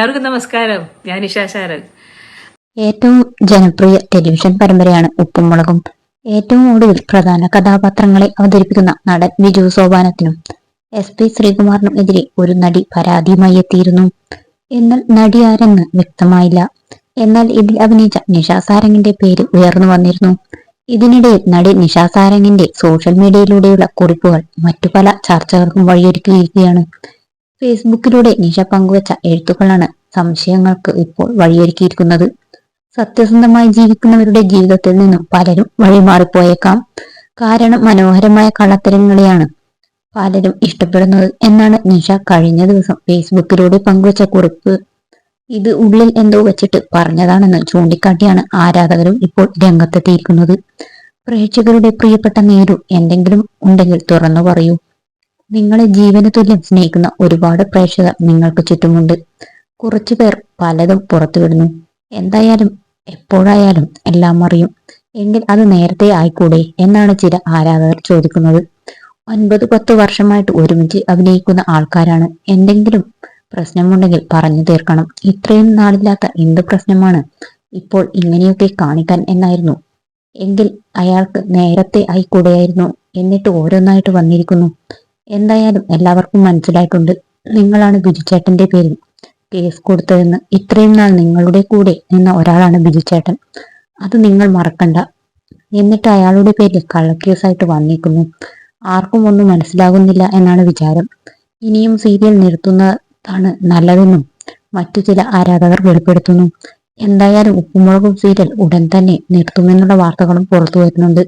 എല്ലാവർക്കും നമസ്കാരം. ഞാൻ നിഷാശാരൻ ഏറ്റവും ജനപ്രിയ ടെലിവിഷൻ പരമ്പരയാണ് ഉപ്പും മുളകും ഏറ്റവും ഒടുവിൽ പ്രധാന കഥാപാത്രങ്ങളെ അവതരിപ്പിക്കുന്ന നടൻ വിജു സോപാനത്തിനും എസ് പി ശ്രീകുമാറിനും എതിരെ ഒരു നടി പരാതിയുമായി എത്തിയിരുന്നു. എന്നാൽ നടി ആരെന്ന് വ്യക്തമായില്ല. എന്നാൽ ഇതിൽ അഭിനയിച്ച നിഷാ സാരംഗിന്റെ പേര് ഉയർന്നു വന്നിരുന്നു. ഇതിനിടയിൽ നടി നിഷാ സാരംഗിന്റെ സോഷ്യൽ മീഡിയയിലൂടെയുള്ള കുറിപ്പുകൾ മറ്റു പല ചർച്ചകൾക്കും വഴിയൊരുക്കിയിരിക്കുകയാണ്. ഫേസ്ബുക്കിലൂടെ നിഷ പങ്കുവച്ച എഴുത്തുകളാണ് സംശയങ്ങൾക്ക് ഇപ്പോൾ വഴിയൊരുക്കിയിരിക്കുന്നത്. സത്യസന്ധമായി ജീവിക്കുന്നവരുടെ ജീവിതത്തിൽ നിന്നും പലരും വഴിമാറിപ്പോയേക്കാം. കാരണം മനോഹരമായ കള്ളത്തരങ്ങളെയാണ് പലരും ഇഷ്ടപ്പെടുന്നത് എന്നാണ് നിഷ കഴിഞ്ഞ ദിവസം ഫേസ്ബുക്കിലൂടെ പങ്കുവച്ച കുറിപ്പ്. ഇത് ഉള്ളിൽ എന്തോ വെച്ചിട്ട് പറഞ്ഞതാണെന്ന് ചൂണ്ടിക്കാട്ടിയാണ് ആരാധകരും ഇപ്പോൾ രംഗത്തെത്തിയിരിക്കുന്നത്. പ്രേക്ഷകരുടെ പ്രിയപ്പെട്ട നേരു എന്തെങ്കിലും ഉണ്ടെങ്കിൽ തുറന്നു പറയൂ. നിങ്ങളെ ജീവന തുല്യം സ്നേഹിക്കുന്ന ഒരുപാട് പ്രേക്ഷകർ നിങ്ങൾക്ക് ചുറ്റുമുണ്ട്. കുറച്ചു പേർ പലതും പുറത്തുവിടുന്നു. എന്തായാലും എപ്പോഴായാലും എല്ലാം അറിയും. എങ്കിൽ അത് നേരത്തെ ആയിക്കൂടെ എന്നാണ് ചില ആരാധകർ ചോദിക്കുന്നത്. ഒൻപത് പത്ത് വർഷമായിട്ട് ഒരുമിച്ച് അഭിനയിക്കുന്ന ആൾക്കാരാണ്. എന്തെങ്കിലും പ്രശ്നമുണ്ടെങ്കിൽ പറഞ്ഞു തീർക്കണം. ഇത്രയും നാളില്ലാത്ത എന്ത് പ്രശ്നമാണ് ഇപ്പോൾ ഇങ്ങനെയൊക്കെ കാണിക്കാൻ എന്നായിരുന്നു? എങ്കിൽ അയാൾക്ക് നേരത്തെ ആയിക്കൂടെയായിരുന്നു. എന്നിട്ട് ഓരോന്നായിട്ട് വന്നിരിക്കുന്നു. എന്തായാലും എല്ലാവർക്കും മനസ്സിലായിട്ടുണ്ട്. നിങ്ങളാണ് ബിജുചേട്ടന്റെ പേരിൽ കേസ് കൊടുത്തതെന്ന് ഇത്രയും നാൾ നിങ്ങളുടെ കൂടെ നിന്ന ഒരാളാണ് ബിജുചേട്ടൻ. അത് നിങ്ങൾ മറക്കണ്ട. എന്നിട്ട് അയാളുടെ പേരിൽ കള്ളക്കേസായിട്ട് വന്നിരിക്കുന്നു ആർക്കും ഒന്നും മനസ്സിലാകുന്നില്ല എന്നാണ് വിചാരം. ഇനിയും സീരിയൽ നിർത്തുന്നതാണ് നല്ലതെന്നും മറ്റു ചില ആരാധകർ വെളിപ്പെടുത്തുന്നു. എന്തായാലും ഉപ്പുമുളകും സീരിയൽ ഉടൻ തന്നെ നിർത്തുമെന്നുള്ള വാർത്തകളും പുറത്തു വരുന്നുണ്ട്.